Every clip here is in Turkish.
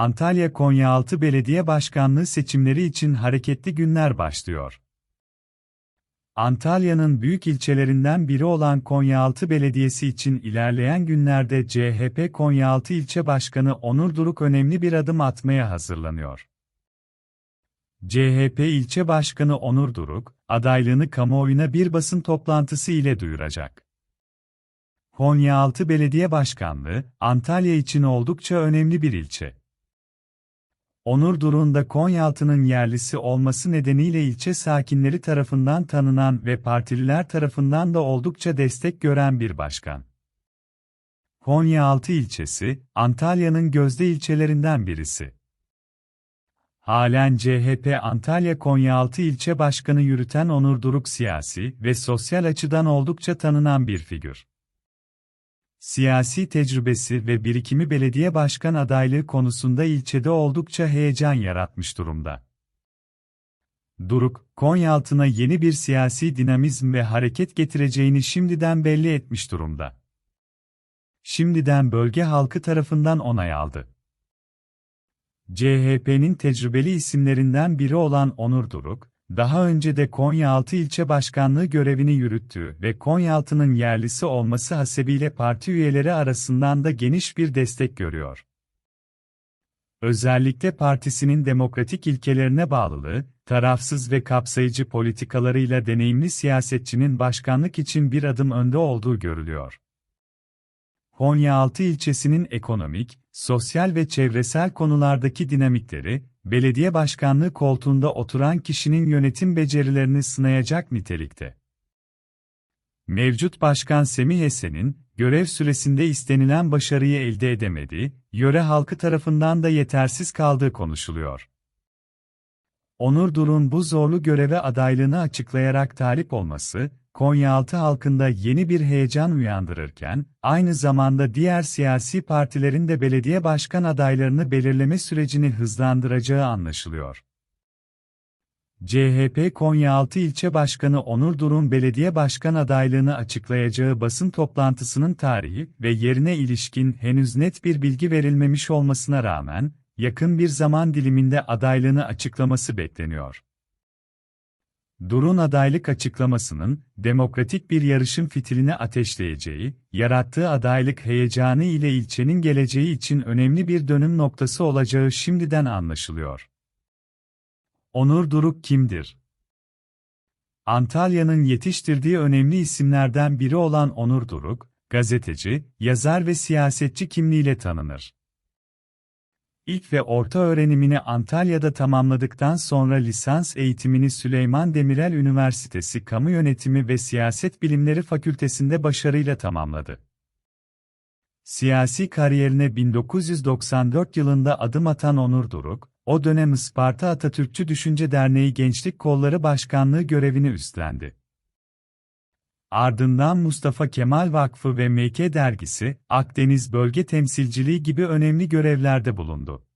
Antalya Konyaaltı Belediye Başkanlığı seçimleri için hareketli günler başlıyor. Antalya'nın büyük ilçelerinden biri olan Konyaaltı Belediyesi için ilerleyen günlerde CHP Konyaaltı İlçe Başkanı Onur Duruk önemli bir adım atmaya hazırlanıyor. CHP İlçe Başkanı Onur Duruk, adaylığını kamuoyuna bir basın toplantısı ile duyuracak. Konyaaltı Belediye Başkanlığı, Antalya için oldukça önemli bir ilçe. Onur Durun Konyaaltı'nın yerlisi olması nedeniyle ilçe sakinleri tarafından tanınan ve partililer tarafından da oldukça destek gören bir başkan. Konyaaltı ilçesi, Antalya'nın gözde ilçelerinden birisi. Halen CHP Antalya Konyaaltı ilçe başkanı yürüten Onur Duruk siyasi ve sosyal açıdan oldukça tanınan bir figür. Siyasi tecrübesi ve birikimi belediye başkan adaylığı konusunda ilçede oldukça heyecan yaratmış durumda. Duruk, Konyaaltı'na yeni bir siyasi dinamizm ve hareket getireceğini şimdiden belli etmiş durumda. Şimdiden bölge halkı tarafından onay aldı. CHP'nin tecrübeli isimlerinden biri olan Onur Duruk, daha önce de Konyaaltı ilçe başkanlığı görevini yürüttü ve Konyaaltı'nın yerlisi olması hasebiyle parti üyeleri arasından da geniş bir destek görüyor. Özellikle partisinin demokratik ilkelerine bağlılığı, tarafsız ve kapsayıcı politikalarıyla deneyimli siyasetçinin başkanlık için bir adım önde olduğu görülüyor. Konyaaltı ilçesinin ekonomik, sosyal ve çevresel konulardaki dinamikleri, belediye başkanlığı koltuğunda oturan kişinin yönetim becerilerini sınayacak nitelikte. Mevcut Başkan Semih Esen'in, görev süresinde istenilen başarıyı elde edemediği, yöre halkı tarafından da yetersiz kaldığı konuşuluyor. Onur Durun bu zorlu göreve adaylığını açıklayarak talip olması, Konyaaltı halkında yeni bir heyecan uyandırırken, aynı zamanda diğer siyasi partilerin de belediye başkan adaylarını belirleme sürecini hızlandıracağı anlaşılıyor. CHP Konyaaltı İlçe Başkanı Onur Durun belediye başkan adaylığını açıklayacağı basın toplantısının tarihi ve yerine ilişkin henüz net bir bilgi verilmemiş olmasına rağmen, yakın bir zaman diliminde adaylığını açıklaması bekleniyor. Durun adaylık açıklamasının, demokratik bir yarışın fitilini ateşleyeceği, yarattığı adaylık heyecanı ile ilçenin geleceği için önemli bir dönüm noktası olacağı şimdiden anlaşılıyor. Onur Duruk kimdir? Antalya'nın yetiştirdiği önemli isimlerden biri olan Onur Duruk, gazeteci, yazar ve siyasetçi kimliğiyle tanınır. İlk ve orta öğrenimini Antalya'da tamamladıktan sonra lisans eğitimini Süleyman Demirel Üniversitesi Kamu Yönetimi ve Siyaset Bilimleri Fakültesinde başarıyla tamamladı. Siyasi kariyerine 1994 yılında adım atan Onur Duruk, o dönem Isparta Atatürkçü Düşünce Derneği Gençlik Kolları Başkanlığı görevini üstlendi. Ardından Mustafa Kemal Vakfı ve MK Dergisi, Akdeniz Bölge Temsilciliği gibi önemli görevlerde bulundu.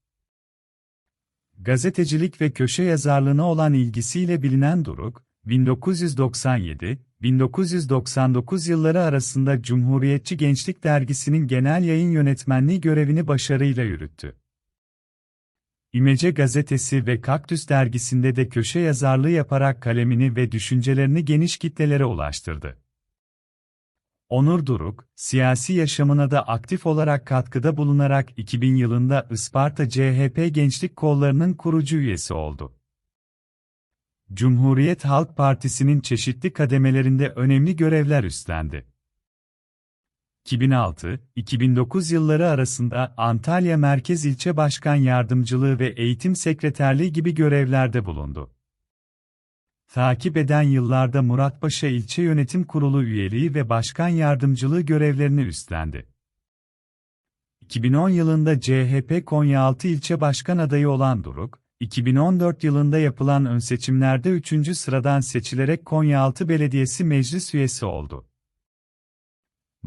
Gazetecilik ve köşe yazarlığına olan ilgisiyle bilinen Duruk, 1997-1999 yılları arasında Cumhuriyetçi Gençlik Dergisi'nin genel yayın yönetmenliği görevini başarıyla yürüttü. İmece gazetesi ve Kaktüs dergisinde de köşe yazarlığı yaparak kalemini ve düşüncelerini geniş kitlelere ulaştırdı. Onur Duruk, siyasi yaşamına da aktif olarak katkıda bulunarak 2000 yılında Isparta CHP Gençlik Kolları'nın kurucu üyesi oldu. Cumhuriyet Halk Partisi'nin çeşitli kademelerinde önemli görevler üstlendi. 2006-2009 yılları arasında Antalya Merkez İlçe Başkan Yardımcılığı ve Eğitim Sekreterliği gibi görevlerde bulundu. Takip eden yıllarda Muratpaşa İlçe Yönetim Kurulu üyeliği ve başkan yardımcılığı görevlerini üstlendi. 2010 yılında CHP Konyaaltı ilçe başkan adayı olan Duruk, 2014 yılında yapılan ön seçimlerde 3. sıradan seçilerek Konyaaltı Belediyesi meclis üyesi oldu.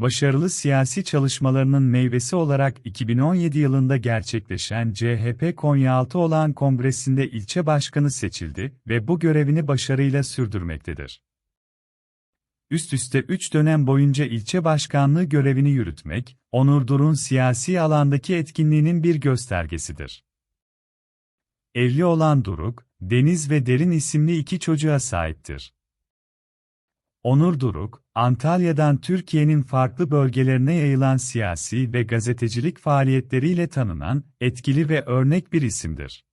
Başarılı siyasi çalışmalarının meyvesi olarak 2017 yılında gerçekleşen CHP Konyaaltı olan kongresinde ilçe başkanı seçildi ve bu görevini başarıyla sürdürmektedir. Üst üste 3 dönem boyunca ilçe başkanlığı görevini yürütmek, Onur Dur'un siyasi alandaki etkinliğinin bir göstergesidir. Evli olan Duruk, Deniz ve Derin isimli iki çocuğa sahiptir. Onur Duruk, Antalya'dan Türkiye'nin farklı bölgelerine yayılan siyasi ve gazetecilik faaliyetleriyle tanınan, etkili ve örnek bir isimdir.